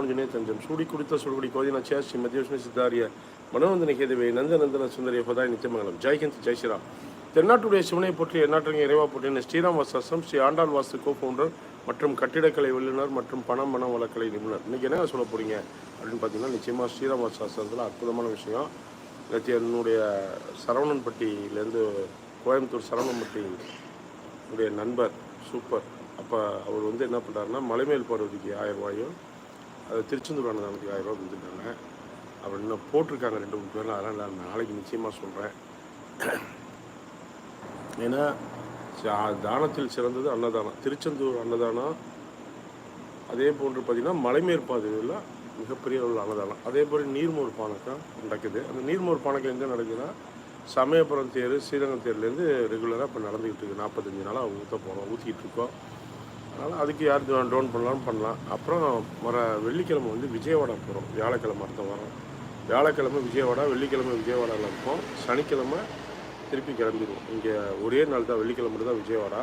ராமானுஜனே தஞ்சம். சூடி குடித்த சுடுகுடி கோதினாச்சியா ஸ்ரீ மத்தியோஷ்ண சித்தாரிய மனோநந்தன கேதுவே நந்தநந்தன சுந்தரிய பதாய் நித்தியமங்கலம். ஜெய்ஹிந்த் ஜெய் ஸ்ரீராம். தென்னாட்டுடைய சிவனை போற்றி எந்நாட்டுங்க இறைவா போற்றி ஸ்ரீராம் வாசாசம் ஸ்ரீ ஆண்டாள் வாஸ்து கோ ஃபவுண்டர் மற்றும் கட்டிடக்கலை வல்லுநர் மற்றும் பணம் மன வளக்கலை நிபுணர். இன்னைக்கு என்ன சொல்ல போறீங்க? அப்படின்னு பார்த்தீங்கன்னா நிச்சயமாக ஸ்ரீராம் வாசாசத்தில் அற்புதமான விஷயம். நேற்று என்னுடைய சரவணன்பட்டியிலேருந்து கோயம்புத்தூர் சரவணன்பட்டி உடைய நண்பர் சூப்பர். அப்போ அவர் வந்து என்ன பண்ணுறாருன்னா மலைமேல் பார்வதிக்கு ஆயிரம் ரூபாயும் அது திருச்செந்தூர் அன்னதானத்துக்கு ஆயிரம் ரூபா கொடுத்துருக்காங்க. அவர் இன்னும் போட்டிருக்காங்க ரெண்டு மூணு பேரில் அதெல்லாம் நான் நாளைக்கு நிச்சயமாக சொல்கிறேன் ஏன்னா தானத்தில் சிறந்தது அன்னதானம். திருச்செந்தூர் அன்னதானம் அதே போன்று பார்த்திங்கன்னா மலைமேற்பாதையில் மிகப்பெரிய அளவில் அன்னதானம். அதே போல் நீர்மோர் பானக்கம் நடக்குது. அந்த நீர்மோர் பானக்கம் எங்கே நடக்குதுன்னா சமயபுரம் தேர் ஸ்ரீரங்கம் தேர்லேருந்து ரெகுலராக இப்போ நடந்துக்கிட்டு இருக்கு. நாற்பத்தஞ்சு நாளாக ஊற்ற போகிறோம் ஊற்றிக்கிட்டு இருக்கோம். அதனால் அதுக்கு யார் டோன் பண்ணலாம்னு பண்ணலாம். அப்புறம் வர வெள்ளிக்கிழமை வந்து விஜயவாடா போகிறோம் வியாழக்கிழமை அடுத்த வாரம். வியாழக்கிழமை விஜயவாடா வெள்ளிக்கிழமை விஜயவாடாவில் இருப்போம். சனிக்கிழமை திருப்பி கிளம்பிடுவோம். இங்கே ஒரே நாள் தான் வெள்ளிக்கிழமை தான் விஜயவாடா.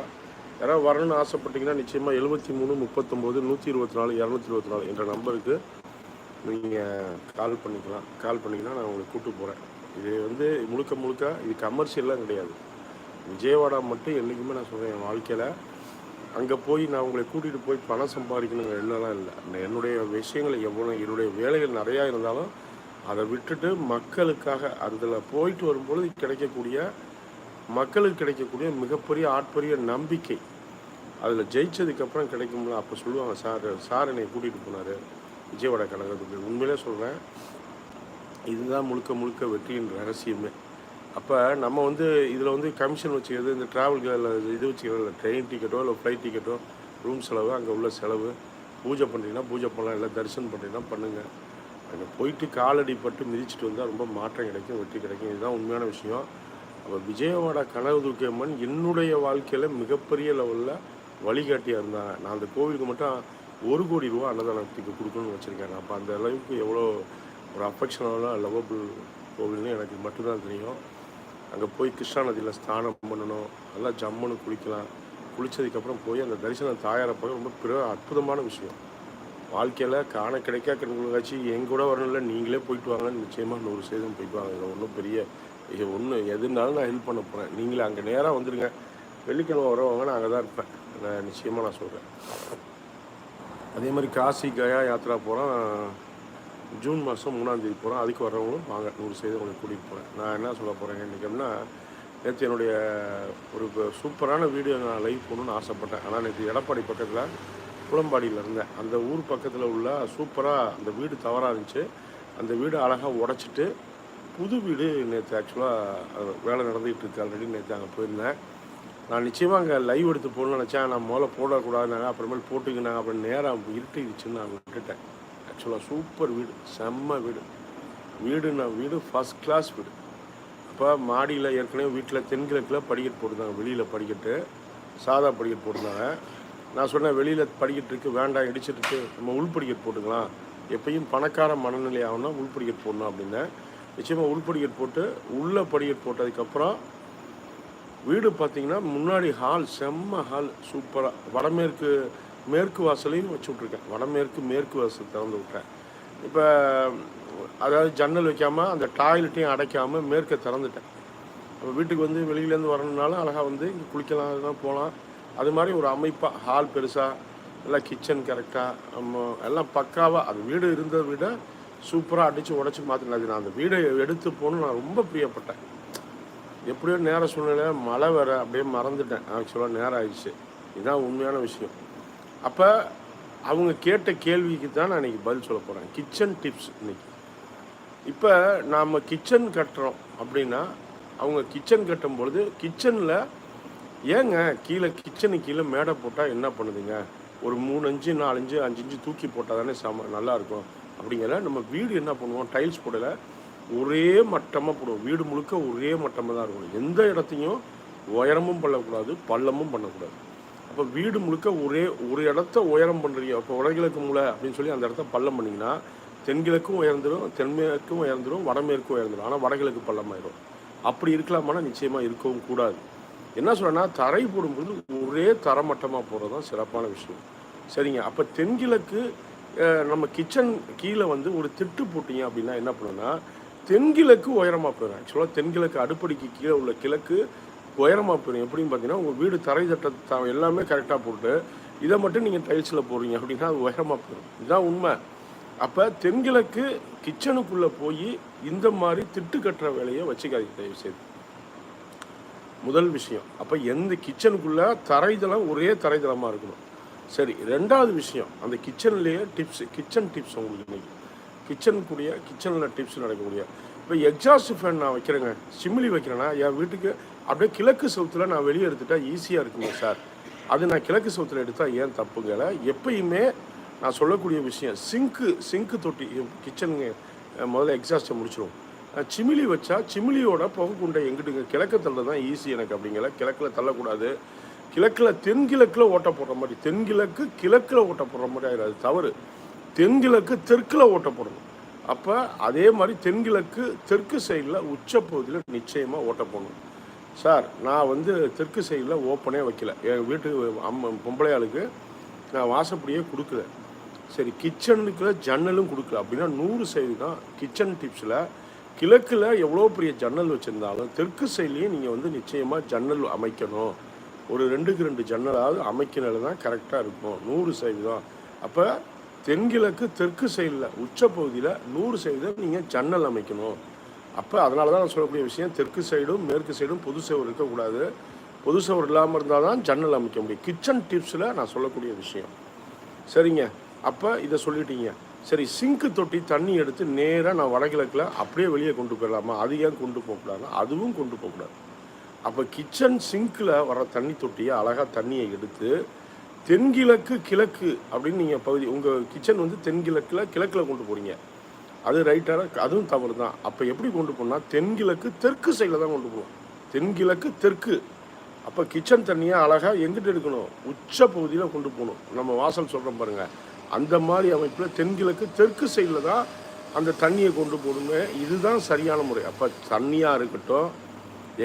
யாராவது வரணும்னு ஆசைப்பட்டீங்கன்னா நிச்சயமாக எழுபத்தி மூணு முப்பத்தொம்போது நூற்றி இருபத்தி நாலு இரநூத்தி இருபத்தி நாலு என்ற நம்பருக்கு நீங்கள் கால் பண்ணிக்கலாம். கால் பண்ணிங்கன்னா நான் உங்களுக்கு கூப்பிட்டு போகிறேன் இது வந்து முழுக்க முழுக்க இது கமர்ஷியல்லாம் கிடையாது. விஜயவாடா மட்டும் என்றைக்குமே நான் சொல்கிறேன் என் வாழ்க்கையில் அங்கே போய் நான் உங்களை கூட்டிகிட்டு போய் பணம் சம்பாதிக்கணுங்கிற எண்ணம்லாம் இல்லை. என்னுடைய விஷயங்கள் எவ்வளோ என்னுடைய வேலைகள் நிறையா இருந்தாலும் அதை விட்டுட்டு மக்களுக்காக அதில் போயிட்டு வரும்பொழுது கிடைக்கக்கூடிய மக்களுக்கு கிடைக்கக்கூடிய மிகப்பெரிய ஆட்பெரிய நம்பிக்கை. அதில் ஜெயிச்சதுக்கப்புறம் கிடைக்கும்ல அப்போ சொல்லுவாங்க சார் சார் என்னை கூட்டிகிட்டு போனார் விஜயவாடா கழகத்துக்கு. உண்மையிலே சொல்கிறேன் இதுதான் முழுக்க முழுக்க வெற்றியின் ரகசியமே. அப்போ நம்ம வந்து இதில் வந்து கமிஷன் வச்சுக்கிறது இந்த ட்ராவல்களில் இது வச்சுக்கிறது இல்லை. ட்ரெயின் டிக்கெட்டோ இல்லை ஃப்ளைட் டிக்கெட்டோ ரூம் செலவு அங்கே உள்ள செலவு. பூஜை பண்ணுறீங்கன்னா பூஜை பண்ணலாம் இல்லை தரிசனம் பண்ணுறீங்கன்னா பண்ணுங்கள் அங்கே போயிட்டு காலடி பட்டு மிதிச்சிட்டு வந்தால் ரொம்ப மாற்றம் கிடைக்கும் வெற்றி கிடைக்கும். இதுதான் உண்மையான விஷயம். அப்போ விஜயவாடா கனவு துர்க்கையம்மன் என்னுடைய வாழ்க்கையில் மிகப்பெரிய லெவலில் வழிகாட்டியாக இருந்தாங்க நான் அந்த கோவிலுக்கு மட்டும் ஒரு கோடி ரூபா அன்னதானத்துக்கு கொடுக்கணும்னு வச்சுருக்கேன் அப்போ அந்த அளவுக்கு எவ்வளோ ஒரு அஃபெக்ஷனான லவ்வபிள் கோவில்னு எனக்கு மட்டும்தான் தெரியும். அங்கே போய் கிருஷ்ணா நதியில் ஸ்நானம் பண்ணணும் நல்லா ஜம்முன்னு குளிக்கலாம். குளித்ததுக்கப்புறம் போய் அந்த தரிசனம் தாயாரை பார்க்க ரொம்ப பிற அற்புதமான விஷயம். வாழ்க்கையில் காண கிடைக்கா கண்காட்சி என் கூட வரணும்ல நீங்களே போயிட்டு வாங்கன்னு நிச்சயமாக நூறு சேதம் போயிட்டு வாங்க. இதில் ஒன்றும் பெரிய இது ஒன்று எதுனாலும் நான் ஹெல்ப் பண்ண போகிறேன் நீங்களே அங்கே நேராக வந்துடுங்க வெள்ளிக்கிழமை வரவங்க நான் அங்கே தான் இருப்பேன். நான் நிச்சயமாக நான் சொல்கிறேன் அதே மாதிரி காசி கயா யாத்ரா போகிறோம் ஜூன் மாதம் மூணாந்தேதி போகிறோம். அதுக்கு வர்றவங்களும் வாங்க நூறு சதவீதம் உங்களுக்கு கூட்டிகிட்டு போகிறேன். நான் என்ன சொல்ல போகிறேன் இன்றைக்கம்னா நேற்று என்னுடைய ஒரு சூப்பரான வீடியோ நான் லைவ் போகணுன்னு ஆசைப்பட்டேன். ஆனால் நேற்று எடப்பாடி பக்கத்தில் புலம்பாடியில் இருந்தேன். அந்த ஊர் பக்கத்தில் உள்ள சூப்பராக அந்த வீடு தவறாக இருந்துச்சு. அந்த வீடு அழகாக உடச்சிட்டு புது வீடு நேற்று ஆக்சுவலாக வேலை நடந்துகிட்டு இருக்கு ஆல்ரெடி நேற்று அங்கே போயிருந்தேன். நான் நிச்சயமாக அங்கே லைவ் எடுத்து போடணும்னு நினச்சேன். நான் முதல்ல போடக்கூடாதுனாங்க அப்புறமேல் போட்டுக்கினாங்க அப்புறம் நேரம் இருட்டிடுச்சுன்னு நான் விட்டுட்டேன். ஆக்சுவலாக சூப்பர் வீடு. செம்ம வீடு. வீடுனா வீடு ஃபஸ்ட் கிளாஸ் வீடு. அப்போ மாடியில் ஏற்கனவே வீட்டில் தென்கிழக்கில் படிக்கட்டு போட்டிருந்தாங்க. வெளியில் படிக்கட்டு சாதா படிக்கட்டு போட்டிருந்தாங்க. நான் சொன்னேன் வெளியில் படிக்கட்டு இருக்குது வேண்டாம் இடிச்சிட்டு நம்ம உள்படிக்கட்டு போட்டுக்கலாம். எப்பயும் பணக்கார மனநிலை ஆகணும்னா உள்படிக்கட்டு போடணும் அப்படின்னேன். நிச்சயமாக உள்படிக்கட்டு போட்டு உள்ள படிக்கட்டு போட்டதுக்கப்புறம் வீடு பார்த்திங்கன்னா முன்னாடி ஹால் செம்ம ஹால் சூப்பராக வடமேற்கு மேற்கு வாசலையும் வச்சு விட்ருக்கேன் வடமேற்கு மேற்கு வாசல் திறந்து விட்டேன். இப்போ அதாவது ஜன்னல் வைக்காமல் அந்த டாய்லெட்டையும் அடைக்காமல் மேற்கை திறந்துட்டேன். அப்போ வீட்டுக்கு வந்து வெளியிலேருந்து வரணுனாலும் அழகாக வந்து இங்கே குளிக்கலாம் அதெல்லாம் போகலாம். அது மாதிரி ஒரு அமைப்பாக ஹால் பெருசாக எல்லாம் கிச்சன் கரெக்டாக எல்லாம் பக்காவாக அது வீடு இருந்ததை விட சூப்பராக அடித்து உடச்சி மாற்றினது நான். அந்த வீடை எடுத்து போகணுன்னு நான் ரொம்ப பிரியப்பட்டேன். எப்படியோ நேர சூழ்நிலை மழை வேறு அப்படியே மறந்துட்டேன். ஆக்சுவலாக நேரம் ஆயிடுச்சு. இதுதான் உண்மையான விஷயம். அப்போ அவங்க கேட்ட கேள்விக்கு தான் நான் இன்றைக்கி பதில் சொல்ல போகிறேன் கிச்சன் டிப்ஸ் இன்னைக்கு. இப்போ நாம் கிச்சன் கட்டுறோம் அப்படின்னா அவங்க கிச்சன் கட்டும் பொழுது கிச்சனில் ஏங்க கீழே கிச்சனுக்கு கீழே மேடை போட்டால் என்ன பண்ணுதுங்க? ஒரு மூணு அஞ்சு நாலஞ்சு அஞ்சு இன்ச்சு தூக்கி போட்டால் தானே சம நல்லாயிருக்கும் அப்படிங்கிற நம்ம வீடு என்ன பண்ணுவோம்? டைல்ஸ் போடல. ஒரே மட்டமாக போடுவோம். வீடு முழுக்க ஒரே மட்டமாக தான் இருக்கும். எந்த இடத்தையும் உயரமும் பண்ணக்கூடாது பள்ளமும் பண்ணக்கூடாது. அப்போ வீடு முழுக்க ஒரே ஒரு இடத்த உயரம் பண்ணுறீங்க அப்போ வடகிழக்கு மூளை அப்படின்னு சொல்லி அந்த இடத்த பள்ளம் பண்ணிங்கன்னா தென்கிழக்கும் உயர்ந்துடும் தென்மேற்கும் உயர்ந்துடும் வடமேற்கும் உயர்ந்துடும் ஆனால் வடகிழக்கு பள்ளமாயிடும் அப்படி இருக்கலாமானா நிச்சயமாக இருக்கவும் கூடாது. என்ன சொல்கிறேன்னா தரை போடும்போது ஒரே தரமட்டமாக போகிறது தான் சிறப்பான விஷயம். சரிங்க. அப்போ தென்கிழக்கு நம்ம கிச்சன் கீழே வந்து ஒரு திட்டு போட்டீங்க அப்படின்னா என்ன பண்ணுன்னா தென்கிழக்கு உயரமாக போயிடும் ஆக்சுவலாக தென்கிழக்கு அடுப்படிக்கு கீழே உள்ள கிழக்கு உயரமாக போயிடும் எப்படின்னு பார்த்தீங்கன்னா உங்கள் வீடு தரை சட்டத்தை எல்லாமே கரெக்டாக போட்டு இதை மட்டும் நீங்கள் டைல்ஸில் போடுறீங்க அப்படின்னா அது உயரமாக போயிடும். இதுதான் உண்மை. அப்போ தென்கிழக்கு கிச்சனுக்குள்ளே போய் இந்த மாதிரி திட்டு கட்டுற வேலையை வச்சுக்காதீங்க தயவு செய்து முதல் விஷயம். அப்போ எந்த கிச்சனுக்குள்ளே தரைதளம் ஒரே தரைதளமாக இருக்கணும். சரி ரெண்டாவது விஷயம். அந்த கிச்சன்லேயே டிப்ஸ் கிச்சன் டிப்ஸ் உங்களுக்கு இன்னைக்கு. கிச்சனுக்குரிய கிச்சனில் டிப்ஸ் நடக்கக்கூடிய. இப்போ எக்ஸாஸ்ட் ஃபேன் நான் வைக்கிறேங்க. சிமிலி வைக்கிறேன்னா என் வீட்டுக்கு அப்படியே கிழக்கு சவுத்தில் நான் வெளியே எடுத்துட்டால் ஈஸியாக இருக்குங்க சார். அது நான் கிழக்கு சவுத்தில் எடுத்தால் ஏன் தப்புங்கலை? எப்பயுமே நான் சொல்லக்கூடிய விஷயம் சிங்க்கு சிங்க்கு தொட்டி கிச்சனுங்க முதல்ல எக்ஸாஸ்ட்டை முடிச்சிடும் சிமிலி வச்சா சிமிலியோட பகுக்குண்டை எங்கிட்டுங்க? கிழக்க தள்ள தான் ஈஸி எனக்கு அப்படிங்கிற கிழக்கில் தள்ளக்கூடாது. கிழக்கில் தென்கிழக்கில் ஓட்ட போடுற மாதிரி தென்கிழக்கு கிழக்கில் ஓட்ட போடுற மாதிரி ஆகிடாது தவறு. தென்கிழக்கு தெற்கில் ஓட்ட போடணும். அப்போ அதே மாதிரி தென்கிழக்கு தெற்கு சைடில் உச்சப்பகுதியில் நிச்சயமாக ஓட்ட போடணும். சார் நான் வந்து தெற்கு சைடில் ஓப்பனே வைக்கல. என் வீட்டு அம்மா பொம்பளை ஆளுக்கு நான் வாசப்படியே கொடுக்கல. சரி கிச்சனுக்கு ஜன்னலும் கொடுக்கல. அப்படின்னா நூறு சைடு தான். கிச்சன் டிப்ஸில் கிழக்கில் எவ்வளோ பெரிய ஜன்னல் வச்சுருந்தாலும் தெற்கு சைட்லேயும் நீங்கள் வந்து நிச்சயமாக ஜன்னல் அமைக்கணும். ஒரு ரெண்டுக்கு ரெண்டு ஜன்னலாவது அமைக்கிறது தான் கரெக்டாக இருக்கும். நூறு சைடு தான். அப்போ தென்கிழக்கு தெற்கு சைடில் உச்சப்பகுதியில் நூறு சைடு நீங்கள் ஜன்னல் அமைக்கணும். அப்போ அதனால தான் நான் சொல்லக்கூடிய விஷயம் தெற்கு சைடும் மேற்கு சைடும் பொது சுவர் இருக்கக்கூடாது. பொது சுவர் இல்லாமல் இருந்தால் தான் ஜன்னல் அமைக்க முடியும். கிச்சன் டிப்ஸில் நான் சொல்லக்கூடிய விஷயம். சரிங்க. அப்போ இதை சொல்லிட்டீங்க. சரி சிங்க்கு தொட்டி தண்ணி எடுத்து நேராக நான் வடகிழக்கில் அப்படியே வெளியே கொண்டு போயிடலாமா? அது ஏன் கொண்டு போகக்கூடாதுன்னா அதுவும் கொண்டு போகக்கூடாது. அப்போ கிச்சன் சிங்க்கில் வர தண்ணி தொட்டியை அழகாக தண்ணியை எடுத்து தென்கிழக்கு கிழக்கு அப்படின்னு நீங்கள் பகுதி உங்கள் கிச்சன் வந்து தென்கிழக்கில் கிழக்கில் கொண்டு போகிறீங்க அது ரைட்டாக அதுவும் தவறு தான் அப்போ எப்படி கொண்டு போனால் தென்கிழக்கு தெற்கு சைடில் தான் கொண்டு போவோம். தென்கிழக்கு தெற்கு. அப்போ கிச்சன் தண்ணியை அழகாக எங்கிட்ட எடுக்கணும்? உச்ச பகுதியில் கொண்டு போகணும். நம்ம வாசல் சொல்கிறோம் பாருங்கள் அந்த மாதிரி அமைப்பில் தென்கிழக்கு தெற்கு சைடில் தான் அந்த தண்ணியை கொண்டு போகணுங்க இதுதான் சரியான முறை. அப்போ தண்ணியாக இருக்கட்டும்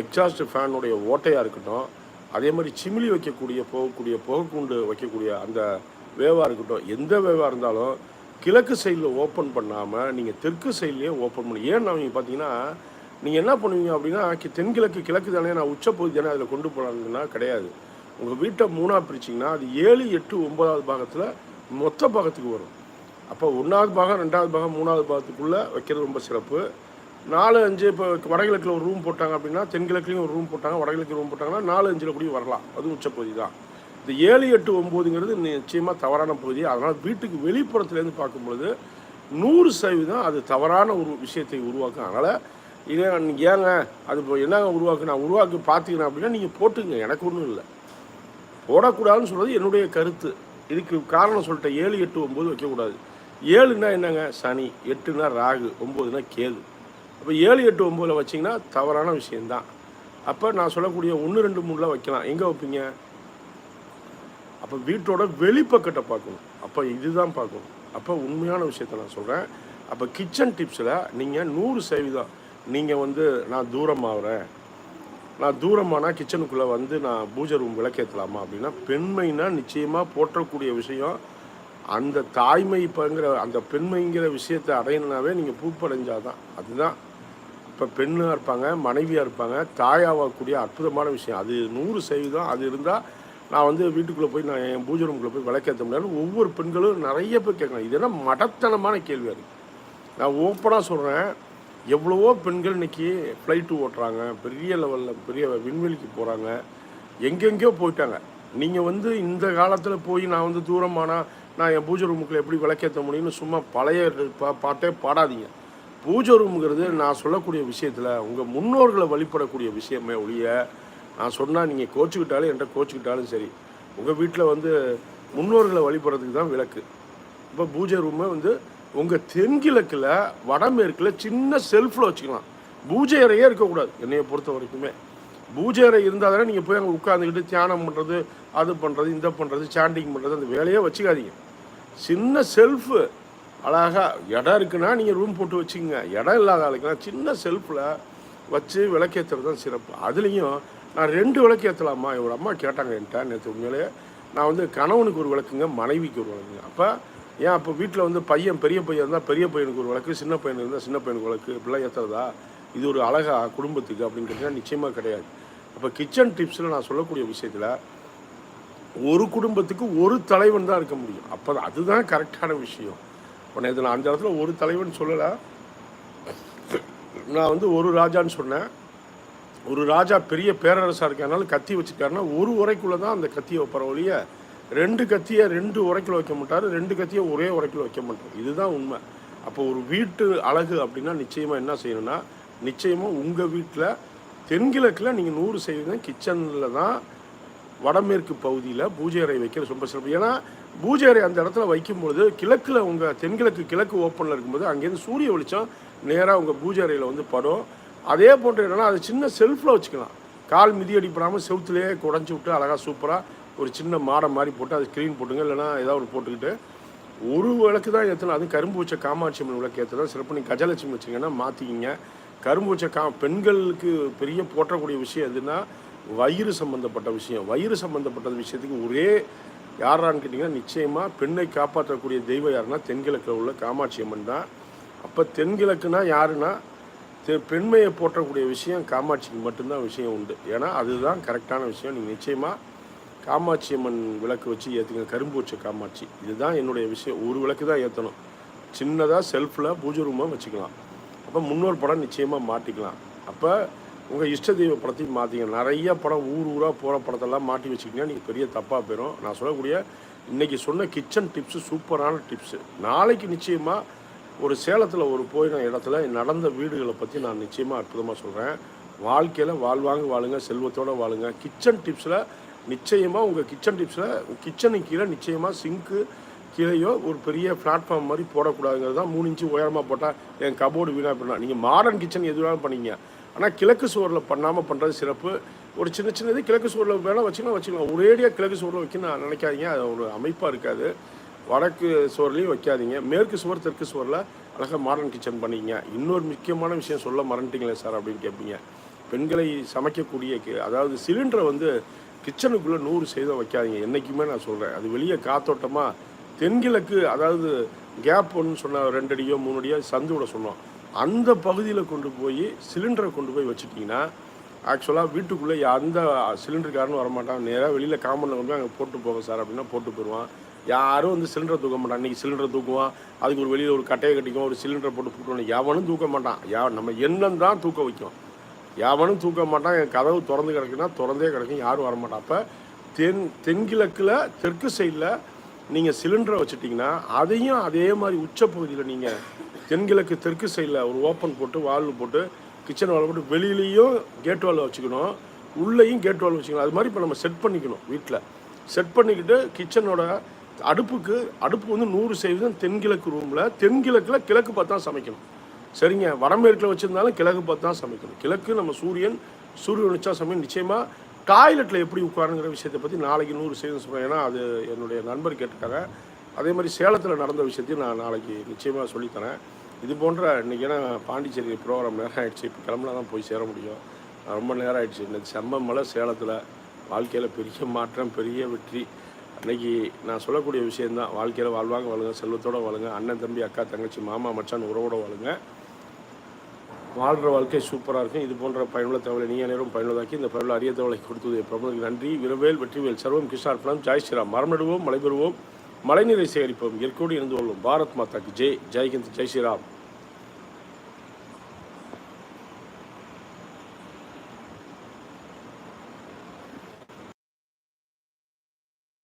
எக்ஸாஸ்ட் ஃபேனுடைய ஓட்டையாக இருக்கட்டும் அதே மாதிரி சிமிலி வைக்கக்கூடிய போகக்கூடிய புகைக்குண்டு வைக்கக்கூடிய அந்த வேவாக இருக்கட்டும் எந்த வேவாக இருந்தாலும் கிழக்கு சைடில் ஓப்பன் பண்ணாமல் நீங்கள் தெற்கு சைட்லேயே ஓப்பன் பண்ணி ஏன்னா நீங்கள் பார்த்தீங்கன்னா நீங்கள் என்ன பண்ணுவீங்க அப்படின்னா தென்கிழக்கு கிழக்கு தானே நான் உச்சப்பகுதி தானே அதில் கொண்டு போகலாங்கன்னா கிடையாது. உங்கள் வீட்டை மூணாக பிரிச்சிங்கன்னா அது ஏழு எட்டு ஒன்பதாவது பாகத்தில் மொத்த பாகத்துக்கு வரும். அப்போ ஒன்றாவது பாகம் ரெண்டாவது பாகம் மூணாவது பாகத்துக்குள்ளே வைக்கிறது ரொம்ப சிறப்பு. நாலு அஞ்சு இப்போ வடகிழக்கில் ஒரு ரூம் போட்டாங்க அப்படின்னா தென்கிழக்குலேயும் ஒரு ரூம் போட்டாங்க வடகிழக்கு ரூம் போட்டாங்கன்னா நாலு அஞ்சில் கூட வரலாம். அதுவும் உச்சப்பகுதி தான். இந்த ஏழு எட்டு ஒம்போதுங்கிறது நிச்சயமாக தவறான பகுதி. அதனால் வீட்டுக்கு வெளிப்புறத்துலேருந்து பார்க்கும்பொழுது நூறு சதவீதம் அது தவறான ஒரு விஷயத்தை உருவாக்கும். அதனால் இதே ஏங்க அது இப்போ என்னங்க உருவாக்கு நான் உருவாக்கி பார்த்தீங்கன்னா அப்படின்னா நீங்கள் போட்டுங்க எனக்கு ஒன்றும் இல்லை. போடக்கூடாதுன்னு சொல்கிறது என்னுடைய கருத்து. இதுக்கு காரணம் சொல்லிட்டேன் ஏழு எட்டு ஒம்பது வைக்கக்கூடாது. ஏழுனா என்னங்க? சனி. எட்டுனா ராகு ஒம்பதுனா கேது. அப்போ ஏழு எட்டு ஒம்போதில் வச்சிங்கன்னா தவறான விஷயந்தான் அப்போ நான் சொல்லக்கூடிய ஒன்று ரெண்டு மூணுலாம் வைக்கலாம். எங்கே வைப்பீங்க? அப்போ வீட்டோட வெளிப்பக்கத்தை பார்க்கணும். அப்போ இதுதான் பார்க்கணும். அப்போ உண்மையான விஷயத்த நான் சொல்கிறேன் அப்போ கிச்சன் டிப்ஸில் நீங்கள் நூறு சதவீதம் நீங்கள் வந்து நான் தூரமாகறேன் நான் தூரமானால் கிச்சனுக்குள்ளே வந்து நான் பூஜை ரூம் விளக்கேற்றலாமா அப்படின்னா பெண்மைனா நிச்சயமாக போற்றக்கூடிய விஷயம். அந்த தாய்மை இப்போங்கிற அந்த பெண்மைங்கிற விஷயத்தை அடையணுனாவே நீங்கள் பூப்படைஞ்சாதான். அதுதான். இப்போ பெண்ணாக இருப்பாங்க மனைவியாக இருப்பாங்க தாயாகக்கூடிய அற்புதமான விஷயம். அது நூறு சதவீதம். அது இருந்தால் நான் வந்து வீட்டுக்குள்ளே போய் நான் என் பூஜை ரூமுக்குள்ளே போய் விளக்கேற்ற முடியாது ஒவ்வொரு பெண்களும் நிறைய பேர் கேட்குறாங்க. இது என்ன மடத்தனமான கேள்வியாக இருக்குது நான் ஓப்பனாக சொல்கிறேன் எவ்வளவோ பெண்கள் இன்னைக்கு ஃப்ளைட்டு ஓட்டுறாங்க. பெரிய லெவலில் பெரிய விண்வெளிக்கு போகிறாங்க எங்கெங்கேயோ போயிட்டாங்க. நீங்கள் வந்து இந்த காலத்தில் போய் நான் வந்து தூரமானால் நான் என் பூஜை ரூமுக்குள்ள எப்படி விளக்கேற்ற முடியும்னு சும்மா பழைய பா பாட்டே பாடாதீங்க. பூஜை ரூமுங்கிறது நான் சொல்லக்கூடிய விஷயத்தில் உங்கள் முன்னோர்களை வழிபடக்கூடிய விஷயமே ஒழிய நான் சொன்னால் நீங்கள் கோச்சிக்கிட்டாலும் என்கிட்ட கோச்சிக்கிட்டாலும் சரி. உங்கள் வீட்டில் வந்து முன்னோர்களை வழிபடுறதுக்கு தான் விளக்கு. இப்போ பூஜை ரூமை வந்து உங்கள் தென்கிழக்கில் வடமேற்கில் சின்ன செல்ஃபில் வச்சுக்கலாம். பூஜை அறையே இருக்கக்கூடாது என்னையை பொறுத்த வரைக்குமே. பூஜை அறை இருந்தால் தானே நீங்கள் போய் அங்கே உட்காந்துக்கிட்டு தியானம் பண்ணுறது அது பண்ணுறது இந்த பண்ணுறது சாண்டிங் பண்ணுறது அந்த வேலையே வச்சுக்காதீங்க. சின்ன செல்ஃபு அழகாக இடம் இருக்குன்னா நீங்கள் ரூம் போட்டு வச்சுக்கோங்க. இடம் இல்லாத ஆளுக்குன்னா சின்ன செல்ஃபில் வச்சு விளக்கேற்றுறது தான் சிறப்பு. அதுலேயும் நான் ரெண்டு விளக்கு ஏற்றலாமா ஒரு அம்மா கேட்டாங்க என்கிட்ட நேற்று உண்மையிலே நான் வந்து கணவனுக்கு ஒரு விளக்குங்க மனைவிக்கு ஒரு விளக்குங்க. அப்போ ஏன் அப்போ வீட்டில் வந்து பையன் பெரிய பையன் இருந்தால் பெரிய பையனுக்கு ஒரு வழக்கு சின்ன பையன் இருந்தால் சின்ன பையனுக்கு விளக்கு இப்படிலாம் ஏற்றுறதா இது ஒரு அழகா குடும்பத்துக்கு அப்படின்னு கேட்டிங்கன்னா நிச்சயமாக கிடையாது. அப்போ கிச்சன் டிப்ஸில் நான் சொல்லக்கூடிய விஷயத்தில் ஒரு குடும்பத்துக்கு ஒரு தலைவன் தான் இருக்க முடியும். அப்போ அதுதான் கரெக்டான விஷயம். உடனே இது நான் அந்த இடத்துல ஒரு தலைவன் சொல்லலை. நான் வந்து ஒரு ராஜான்னு சொன்னேன். ஒரு ராஜா பெரிய பேரரசாக இருக்கறனால கத்தி வச்சுருக்காருன்னா ஒரு உரைக்குள்ளே தான் அந்த கத்தியை வைப்பார் ஒழிய ரெண்டு கத்தியை ரெண்டு உரைக்குள்ள வைக்க மாட்டார் ரெண்டு கத்தியை ஒரே உரைக்குள்ள வைக்க மாட்டார். இதுதான் உண்மை. அப்போ ஒரு வீட்டு அழகு அப்படின்னா நிச்சயமாக என்ன செய்யணும்னா நிச்சயமாக உங்கள் வீட்டில் தென்கிழக்கில் நீங்கள் நூறு செய்வீங்கன்னா கிச்சனில் தான் வடமேற்கு பகுதியில் பூஜை அறை வைக்கிறது ரொம்ப சிறப்பு. ஏன்னா பூஜை அறை அந்த இடத்துல வைக்கும்பொழுது கிழக்கில் உங்கள் தென்கிழக்கு கிழக்கு ஓப்பனில் இருக்கும்போது அங்கேருந்து சூரிய வெளிச்சம் நேராக உங்கள் பூஜை அறையில் வந்து படும். அதே போன்று என்னன்னா அது சின்ன செல்ஃபில் வச்சுக்கலாம். கால் மிதி அடிப்படாமல் செவுத்துலேயே குடஞ்சி விட்டு அழகாக சூப்பராக ஒரு சின்ன மாடை மாதிரி போட்டு அது ஸ்க்ரீன் போட்டுங்க இல்லைன்னா ஏதாவது ஒரு போட்டுக்கிட்டு ஒரு விளக்கு தான் ஏற்றணும் அதுவும் கரும்பு வச்ச காமாட்சி அம்மன் விளக்கு ஏற்றலாம் சிறப்பு. நீங்கள் கஜலட்சுமி வச்சிங்கன்னா மாற்றிக்கிங்க கரும்பு வச்ச கா பெண்களுக்கு பெரிய போற்றக்கூடிய விஷயம் எதுனா வயிறு சம்மந்தப்பட்ட விஷயம். வயிறு சம்மந்தப்பட்ட விஷயத்துக்கு ஒரே யாரான்னு கேட்டிங்கன்னா நிச்சயமாக பெண்ணை காப்பாற்றக்கூடிய தெய்வம் யாருன்னா தென்கிழக்கில் உள்ள காமாட்சி அம்மன் தான். அப்போ தென்கிழக்குனா யாருன்னா பெண்மையை போற்றக்கூடிய விஷயம் காமாட்சிக்கு மட்டும்தான் விஷயம் உண்டு. ஏன்னா அதுதான் கரெக்டான விஷயம். நீங்கள் நிச்சயமாக காமாட்சி அம்மன் விளக்கு வச்சு ஏற்றுங்க கரும்பு வச்ச காமாட்சி. இதுதான் என்னுடைய விஷயம். ஒரு விளக்கு தான் ஏற்றணும் சின்னதாக செல்ஃபில் பூஜை ரூமாக வச்சுக்கலாம். அப்போ முன்னோர் படம் நிச்சயமாக மாட்டிக்கலாம் அப்போ உங்கள் இஷ்ட தெய்வ படத்தையும் மாற்றிங்க நிறைய படம் ஊர் ஊராக போகிற படத்தெல்லாம் மாட்டி வச்சுக்கிங்கன்னா நீங்கள் பெரிய தப்பாக போயிடும் நான் சொல்லக்கூடிய இன்றைக்கி சொன்ன கிச்சன் டிப்ஸு சூப்பரான டிப்ஸு நாளைக்கு நிச்சயமாக ஒரு சேலத்தில் ஒரு போயின இடத்துல நடந்த வீடுகளை பற்றி நான் நிச்சயமாக அற்புதமாக சொல்கிறேன் வாழ்க்கையில் வாழ்வாங்க வாழுங்க செல்வத்தோடு வாழுங்க. கிச்சன் டிப்ஸில் நிச்சயமாக உங்கள் கிச்சன் டிப்ஸில் கிச்சனுக்கு கீழே நிச்சயமாக சிங்க்கு கீழேயோ ஒரு பெரிய பிளாட்ஃபார்ம் மாதிரி போடக்கூடாதுங்கிறது தான் மூணு இன்ச்சு உயரமாக போட்டால் என் கபோர்டு வீணாக பண்ணலாம் நீங்கள் மாடர்ன் கிச்சன் எது வேணாலும் பண்ணீங்க. ஆனால் கிழக்கு சுவரில் பண்ணாமல் பண்ணுறது சிறப்பு. ஒரு சின்ன சின்னது கிழக்கு சுவரில் வேணால் வச்சுக்கலாம் வச்சுக்கலாம். ஒரேடியாக கிழக்கு சுவரில் வைக்கணும் நான் நினைக்காதீங்க. அது ஒரு அமைப்பாக இருக்காது. வடக்கு சுவர்லேயும் வைக்காதீங்க. மேற்கு சுவர் தெற்கு சுவரில் அழகாக மாடர்ன் கிச்சன் பண்ணிங்க இன்னொரு முக்கியமான விஷயம் சொல்ல மறந்துட்டீங்களே சார் அப்படின்னு கேட்பீங்க பெண்களை சமைக்கக்கூடிய கி- அதாவது சிலிண்டரை வந்து கிச்சனுக்குள்ளே நூறு சதவீதம் வைக்காதீங்க. என்றைக்குமே நான் சொல்கிறேன் அது வெளியே காத்தோட்டமாக தென்கிழக்கு அதாவது கேப் ஒன்று சொன்ன ரெண்டு அடியோ மூணு அடியோ சொன்னோம். அந்த பகுதியில் கொண்டு போய் சிலிண்டரை கொண்டு போய் வச்சுட்டிங்கன்னா ஆக்சுவலாக வீட்டுக்குள்ளே எந்த சிலிண்டருக்காரனும் வரமாட்டான். நேராக வெளியில் காமனில் கொண்டு போய் அங்கே போட்டு போவேன் சார் அப்படின்னா போட்டு போயிடுவான். யாரும் வந்து சிலிண்டரை தூக்க மாட்டான் இன்றைக்கி சிலிண்டரை தூக்குவான். அதுக்கு ஒரு வெளியில் ஒரு கட்டையை கட்டிக்கும் ஒரு சிலிண்டரை போட்டு போட்டுவான் எவனும் தூக்க மாட்டான். யா நம்ம எண்ணம் தான் தூக்க வைக்கும். எவனும் தூக்க மாட்டான். என் கதவு திறந்து கிடக்குன்னா திறந்தே கிடக்கும். யாரும் வரமாட்டான். அப்போ தென் தென்கிழக்கில் தெற்கு சைடில் நீங்கள் சிலிண்டரை வச்சுட்டிங்கன்னா அதையும் அதே மாதிரி உச்சப்பகுதியில் நீங்கள் தென்கிழக்கு தெற்கு சைடில் ஒரு ஓப்பன் போட்டு வால்வு போட்டு கிச்சன் வால் போட்டு வெளியிலையும் கேட் வால் வச்சுக்கணும். உள்ளேயும் கேட் வால் வச்சுக்கணும். அது மாதிரி இப்போ நம்ம செட் பண்ணிக்கணும் வீட்டில் செட் பண்ணிக்கிட்டு கிச்சனோட அடுப்புக்கு அடுப்பு வந்து நூறு சதவீதம் தென்கிழக்கு ரூமில் தென்கிழக்கில் கிழக்கு பார்த்து தான் சமைக்கணும். சரிங்க வடமேற்கில் வச்சுருந்தாலும் கிழக்கு பார்த்து தான் சமைக்கணும். கிழக்கு நம்ம சூரியன் சூரியன் வச்சா சமையல் நிச்சயமாக டாய்லெட்டில் எப்படி உட்காருங்கிற விஷயத்தை பற்றி நாளைக்கு நூறு சதவீதம் சொல்கிறேன் ஏன்னா அது என்னுடைய நண்பர் கேட்டிருக்காங்க. அதே மாதிரி சேலத்தில் நடந்த விஷயத்தையும் நான் நாளைக்கு நிச்சயமாக சொல்லித்தரேன். இது போன்ற இன்றைக்கி ஏன்னா பாண்டிச்சேரி ப்ரோக்ராம் நேரம் ஆகிடுச்சு இப்போ கிளம்புனா தான் போய் சேர முடியும். ரொம்ப நேரம் ஆகிடுச்சு இந்த செம்ம மலை சேலத்தில். வாழ்க்கையில் பெரிய மாற்றம் பெரிய வெற்றி. இன்றைக்கி நான் சொல்லக்கூடிய விஷயந்தான் வாழ்க்கையில் வாழ்வாங்க வாழுங்க செல்வத்தோட வாழுங்க அண்ணன் தம்பி அக்கா தங்கச்சி மாமா மச்சான் உறவோட வாழுங்க. வாழ்கிற வாழ்க்கை சூப்பராக இருக்கும். இது போன்ற பயனுள்ள தகவலை நீ அனைவரும் பயனுள்ளதாக்கி இந்த பயனுள்ள அரிய தகவலை கொடுத்தது பிரபலங்களுக்கு நன்றி. விரவேல் வெற்றிவேல் சர்வம் கிருஷ்ணார்ப்பணம் ஜாய் ஸ்ரீராம். மரம் நடுவோம் மழை பெறுவோம் மழைநீரை சேகரிப்போம். இயற்கையோடு இருந்து கொள்வோம். பாரத் மாதாக்கு ஜெய். ஜெய்ஹிந்த் ஜெய் ஸ்ரீராம்.